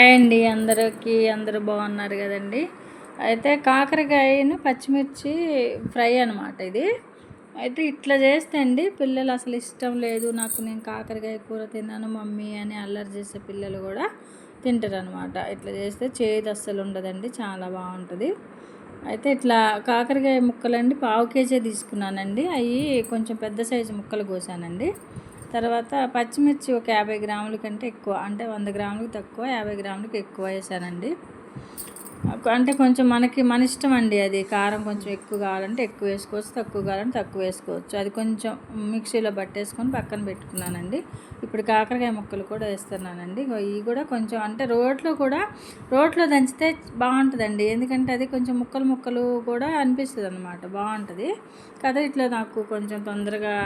Hi అండి అందరికి అందరూ బాగున్నారు కదండి. అయితే కాకరకాయను పచ్చిమిర్చి ఫ్రై అనమాట ఇది. అయితే ఇట్లా చేస్తే అండి పిల్లలు అసలు ఇష్టం లేదు నాకు నేను కాకరకాయ కూర తిన్నాను మమ్మీ అని అల్లరి చేసే పిల్లలు కూడా తింటారు అనమాట ఇట్లా చేస్తే చేదు అస్సలు ఉండదండి చాలా బాగుంటుంది. అయితే ఇట్లా కాకరకాయ ముక్కలండి పావు కేజీ తీసుకున్నానండి. అవి కొంచెం పెద్ద సైజు ముక్కలు కోసానండి. తర్వాత పచ్చిమిర్చి ఒక యాభై గ్రాముల కంటే ఎక్కువ అంటే వంద గ్రాములకు తక్కువ యాభై గ్రాములకు ఎక్కువ వేసానండి. అంటే కొంచెం మనకి మన ఇష్టం అండి అది. కారం కొంచెం ఎక్కువ కావాలంటే ఎక్కువ వేసుకోవచ్చు తక్కువ కావాలంటే తక్కువ వేసుకోవచ్చు. అది కొంచెం మిక్సీలో పట్టేసుకొని పక్కన పెట్టుకున్నానండి. ఇప్పుడు కాకరకాయ ముక్కలు కూడా వేస్తున్నానండి. ఇవి కూడా కొంచెం అంటే రోట్లో కూడా రోట్లో దంచితే బాగుంటుందండి. ఎందుకంటే అది కొంచెం ముక్కలు ముక్కలు కూడా అనిపిస్తుంది అనమాట బాగుంటుంది. కదా ఇట్లా నాకు కొంచెం తొందరగా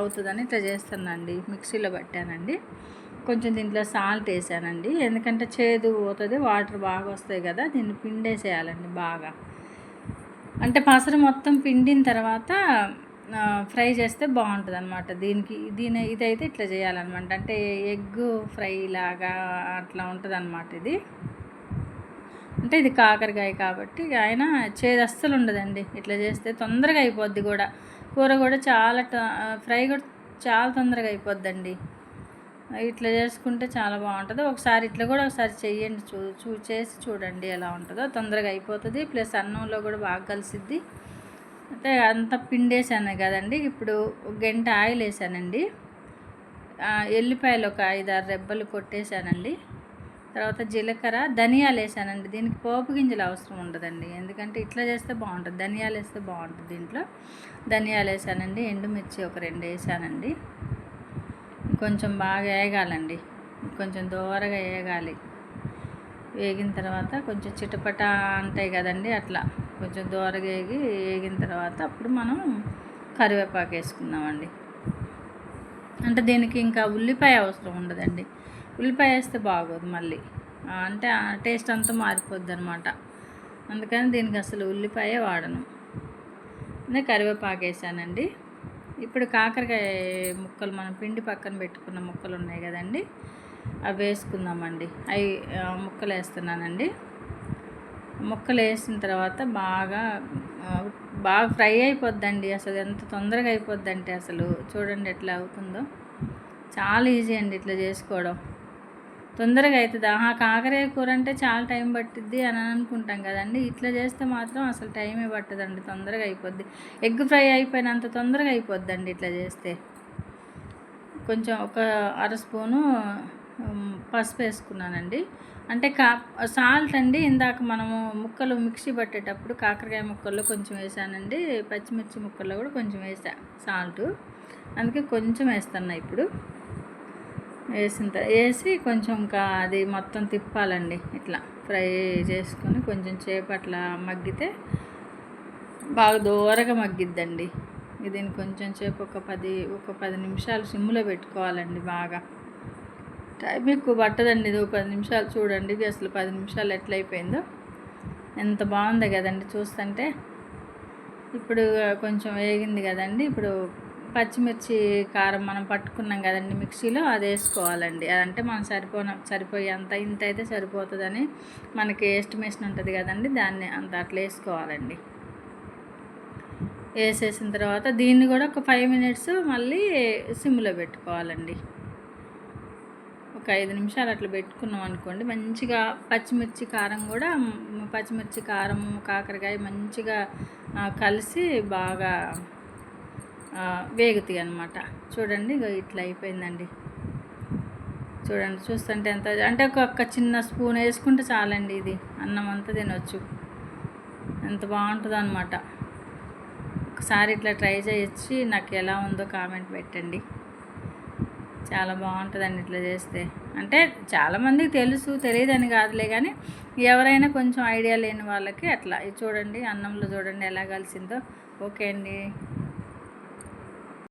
అవుతుందని ఇట్లా చేస్తానండి. మిక్సీలో పట్టానండి. కొంచెం దీంట్లో సాల్ట్ వేసానండి. ఎందుకంటే చేదు పోతుంది వాటర్ బాగా వస్తాయి కదా దీన్ని పిండేసేయాలండి బాగా. అంటే పసరు మొత్తం పిండిన తర్వాత ఫ్రై చేస్తే బాగుంటుంది అనమాట దీనికి దీని ఇదైతే ఇట్లా చేయాలన్నమాట. అంటే ఎగ్ ఫ్రై లాగా అట్లా ఉంటుంది అనమాట ఇది. అంటే ఇది కాకరకాయ కాబట్టి ఆయన చేదు అస్సలు ఉండదండి. ఇట్లా చేస్తే తొందరగా అయిపోద్ది కూడా. కూర కూడా చాలా ఫ్రై కూడా చాలా తొందరగా అయిపోద్దండి. ఇట్లా చేసుకుంటే చాలా బాగుంటుంది. ఒకసారి ఇట్లా కూడా ఒకసారి చెయ్యండి. చూ చూ చేసి చూడండి ఎలా ఉంటుందో. తొందరగా అయిపోతుంది. ప్లస్ అన్నంలో కూడా బాగా కలిసిద్ది. అంటే అంత పిండేసాను కదండి. ఇప్పుడు గంట ఆయిల్ వేసానండి ఎల్లిపాయలు ఒక ఐదు ఆరు రెబ్బలు కొట్టేశానండి తర్వాత జీలకర్ర ధనియాలు వేసానండి దీనికి పోపు గింజలు అవసరం ఉండదండి. ఎందుకంటే ఇట్లా చేస్తే బాగుంటుంది. ధనియాలు వేస్తే బాగుంటుంది దీంట్లో. ధనియాలు వేసానండి ఎండుమిర్చి ఒక రెండు వేసానండి కొంచెం బాగా వేగాలండి కొంచెం దూరగా వేగాలి వేగిన తర్వాత కొంచెం చిటపట అంటాయి కదండి అట్లా. కొంచెం దూరగా వేగి వేగిన తర్వాత అప్పుడు మనం కరివేపాకు వేసుకుందామండి. అంటే దీనికి ఇంకా ఉల్లిపాయ అవసరం ఉండదండి. ఉల్లిపాయ వేస్తే బాగోదు మళ్ళీ. అంటే టేస్ట్ అంతా మారిపోద్ది అనమాట అందుకని దీనికి అసలు ఉల్లిపాయ వాడను. కరివేపాకు వేసానండి. ఇప్పుడు కాకరకాయ ముక్కలు మనం పిండి పక్కన పెట్టుకున్న ముక్కలు ఉన్నాయి కదండి అవి వేసుకుందామండి. అవి ముక్కలు వేస్తున్నానండి. ముక్కలు వేసిన తర్వాత బాగా బాగా ఫ్రై అయిపోద్దండి. అసలు ఎంత తొందరగా అయిపోద్దంటే అసలు. చూడండి ఎట్లా అవుతుందో. చాలా ఈజీ అండి ఇట్లా చేసుకోవడం. తొందరగా అవుతుంది ఆహా కాకరే కూర అంటే చాలా టైం పట్టిద్ది అని అనుకుంటాం కదండి. ఇట్లా చేస్తే మాత్రం అసలు టైమే పట్టదండి తొందరగా అయిపోద్ది. ఎగ్ ఫ్రై అయిపోయినంత తొందరగా అయిపోద్దండి ఇట్లా చేస్తే. కొంచెం ఒక అర స్పూను పసుపు వేసుకున్నానండి. అంటే కా సాల్ట్ అండి ఇందాక మనము ముక్కలు మిక్సీ పట్టేటప్పుడు కాకరకాయ ముక్కల్లో కొంచెం వేసానండి. పచ్చిమిర్చి ముక్కల్లో కూడా కొంచెం వేసా సాల్ట్. అందుకే కొంచెం వేస్తున్నా ఇప్పుడు. వేసిన వేసి కొంచెం ఇంకా అది మొత్తం తిప్పాలండి ఇట్లా. ఫ్రై చేసుకొని కొంచెం చేప అట్లా మగ్గితే బాగా దూరగా మగ్గిద్దండి. దీన్ని కొంచెం సేపు ఒక పది ఒక పది నిమిషాలు సిమ్లో పెట్టుకోవాలండి బాగా. టైం ఎక్కువ పట్టదండి ఇది ఒక పది నిమిషాలు చూడండి ఇది అసలు పది నిమిషాలు ఎట్లయిపోయిందో. ఎంత బాగుంది కదండి చూస్తుంటే. ఇప్పుడు కొంచెం వేగింది కదండి ఇప్పుడు పచ్చిమిర్చి కారం మనం పట్టుకున్నాం కదండి మిక్సీలో అది వేసుకోవాలండి. అదంటే మనం సరిపోన సరిపోయి అంత ఇంత అయితే సరిపోతుందని మనకి ఎస్టిమేషన్ ఉంటుంది కదండి దాన్ని అంత అట్లా వేసుకోవాలండి. వేసేసిన తర్వాత దీన్ని కూడా ఒక ఫైవ్ మినిట్స్ మళ్ళీ సిమ్లో పెట్టుకోవాలండి. ఒక ఐదు నిమిషాలు అట్లా పెట్టుకున్నాం అనుకోండి మంచిగా పచ్చిమిర్చి కారం కూడా పచ్చిమిర్చి కారం కాకరకాయ మంచిగా కలిసి బాగా వేగుతాయి అనమాట చూడండి ఇట్లా అయిపోయిందండి. చూడండి చూస్తుంటే ఎంత అంటే ఒక చిన్న స్పూన్ వేసుకుంటే చాలండి ఇది. అన్నం అంతా తినొచ్చు. ఎంత బాగుంటుంది అనమాట ఒకసారి ఇట్లా ట్రై చేయొచ్చి నాకు ఎలా ఉందో కామెంట్ పెట్టండి. చాలా బాగుంటుందండి ఇట్లా చేస్తే. అంటే చాలామందికి తెలుసు తెలియదని కాదులే కానీ ఎవరైనా కొంచెం ఐడియా లేని వాళ్ళకి అట్లా. చూడండి అన్నంలో చూడండి ఎలా కలిసిందో. ఓకే అండి.